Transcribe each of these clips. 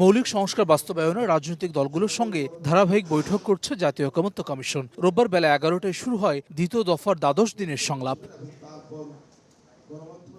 মৌলিক সংস্কার বাস্তবায়নে রাজনৈতিক দলগুলোর সঙ্গে ধারাবাহিক বৈঠক করছে জাতীয় ঐকমত্য কমিশন। রোববার বেলা এগারোটায় শুরু হয় দ্বিতীয় দফার দ্বাদশ দিনের সংলাপ।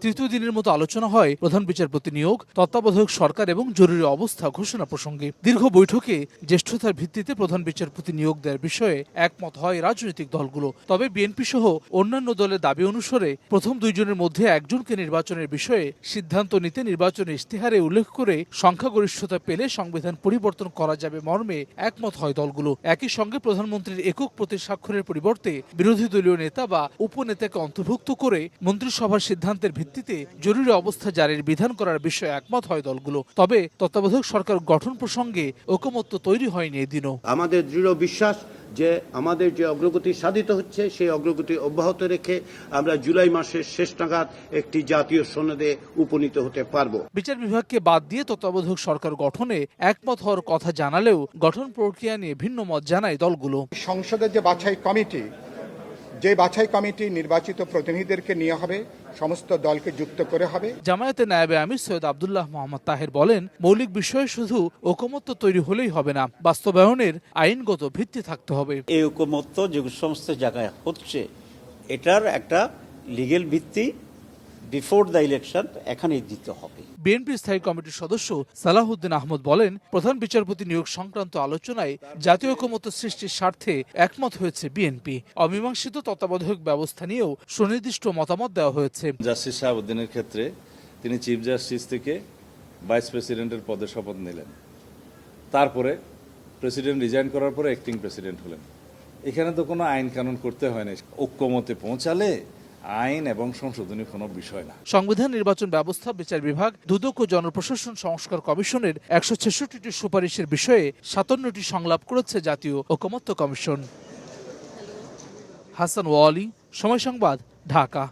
তৃতীয় দিনের মতো আলোচনা হয় প্রধান বিচারপতি নিয়োগ, তত্ত্বাবধায়ক সরকার এবং জরুরি অবস্থা ঘোষণা প্রসঙ্গে। দীর্ঘ বৈঠকে জ্যেষ্ঠতার ভিত্তিতে প্রধান বিচারপতি নিয়োগ দেওয়ার বিষয়ে একমত হয় রাজনৈতিক দলগুলো। তবে বিএনপি সহ অন্যান্য দলের দাবি অনুসারে প্রথম দুইজনের মধ্যে একজনকে নির্বাচনের বিষয়ে সিদ্ধান্ত নিতে নির্বাচনের ইশতেহারে উল্লেখ করে সংখ্যাগরিষ্ঠতা পেলে সংবিধান পরিবর্তন করা যাবে মর্মে একমত হয় দলগুলো। একই সঙ্গে প্রধানমন্ত্রীর একক প্রতি স্বাক্ষরের পরিবর্তে বিরোধী দলীয় নেতা বা উপনেতাকে অন্তর্ভুক্ত করে মন্ত্রিসভার সিদ্ধান্তের ভিত্তিতে জরুরি অবস্থা জারির বিধান করার বিষয়ে একমত হয় দলগুলো। তবে তত্ত্বাবধায়ক সরকার গঠন প্রসঙ্গে ঐকমত্য তৈরি হয়নি এদিনও। আমাদের দৃঢ় বিশ্বাস যে আমাদের যে অগ্রগতি সাধিত হচ্ছে সেই অগ্রগতি অব্যাহত রেখে আমরা জুলাই মাসের শেষ নাগাদ একটি জাতীয় সনদে উপনীত হতে পারব। বিচার বিভাগকে বাদ দিয়ে তত্ত্বাবধায়ক সরকার গঠনে একমত হওয়ার কথা জানালেও গঠন প্রক্রিয়া নিয়ে ভিন্ন মত জানায় দলগুলো। সংসদের যে বাছাই কমিটি যে বাছাই কমিটি নির্বাচিত প্রতিনিধিদেরকে নিয়ে হবে সমস্ত দলকে যুক্ত করে হবে। জামায়াতে নায়েবে আমির সৈয়দ আবদুল্লাহ মোহাম্মদ তাহের বলেন মৌলিক বিষয়ে শুধু ঐকমত্য তৈরি হলেই হবে না বাস্তবায়নের আইনগত ভিত্তি থাকতে হবে। এই ঐকমত্য যে সমস্ত জায়গায় হচ্ছে এটার একটা লিগেল ভিত্তি বিফোর দ্য ইলেকশন এখানেই দিতে হবে। বিএনপি স্থায়ী কমিটির সদস্য সালাহুদ্দিন আহমদ বলেন প্রধান বিচারপতি নিয়োগ সংক্রান্ত আলোচনায় জাতীয় ঐকমত্য সৃষ্টির স্বার্থে একমত হয়েছে বিএনপি অমীমাংসিত তত্ত্বাবধায়ক ব্যবস্থা নিয়েও সুনির্দিষ্ট মতামত দেওয়া হয়েছে। জাস্টিস শাহাবুদ্দিনের ক্ষেত্রে তিনি চিফ জাস্টিস থেকে ভাইস প্রেসিডেন্টের পদে শপথ নিলেন। তারপরে প্রেসিডেন্ট রিজাইন করার পরে অ্যাক্টিং প্রেসিডেন্ট হলেন। এখানে তো কোনো আইন কানুন করতে হয় না ঐক্যমতে পৌঁছালে আইন এবং সংশোধনী কোনো বিষয় না। সংবিধান নির্বাচন ব্যবস্থা, বিচার বিভাগ, দুদক ও জনপ্রশাসন সংস্কার কমিশনের একশো ছেষট্টিটি সুপারিশের বিষয়ে সাতান্নটি সংলাপ করেছে জাতীয় ঐকমত্য কমিশন। হাসান ওয়ালি, সময় সংবাদ, ঢাকা।